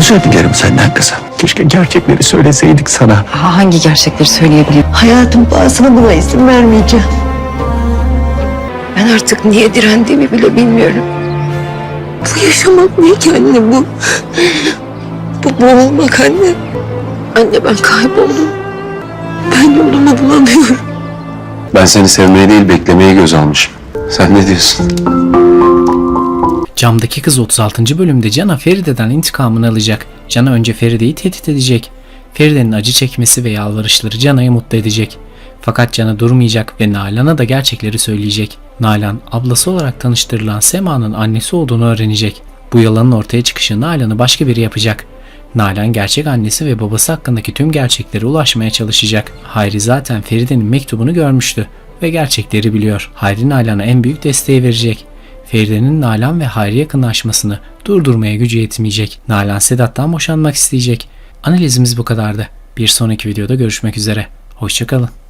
Özür dilerim senden kızım. Keşke gerçekleri söyleseydik sana. Ha, hangi gerçekleri söyleyebilirim? Hayatın pahasına buna izin vermeyeceğim. Ben artık niye direndiğimi bile bilmiyorum. Bu yaşamak ne ki anne bu? Bu boğulmak anne. Anne ben kayboldum. Ben yolumu bulamıyorum. Ben seni sevmeyi değil beklemeyi göz almışım. Sen ne diyorsun? Camdaki kız 36. bölümde Can'a Feride'den intikamını alacak. Can'a önce Feride'yi tehdit edecek. Feride'nin acı çekmesi ve yalvarışları Can'a'yı mutlu edecek. Fakat Can'a durmayacak ve Nalan'a da gerçekleri söyleyecek. Nalan, ablası olarak tanıştırılan Sema'nın annesi olduğunu öğrenecek. Bu yalanın ortaya çıkışı Nalan'ı başka biri yapacak. Nalan gerçek annesi ve babası hakkındaki tüm gerçeklere ulaşmaya çalışacak. Hayri zaten Feride'nin mektubunu görmüştü ve gerçekleri biliyor. Hayri Nalan'a en büyük desteği verecek. Feride'nin Nalan ve Hayri yakınlaşmasını durdurmaya gücü yetmeyecek. Nalan Sedat'tan boşanmak isteyecek. Analizimiz bu kadardı. Bir sonraki videoda görüşmek üzere. Hoşçakalın.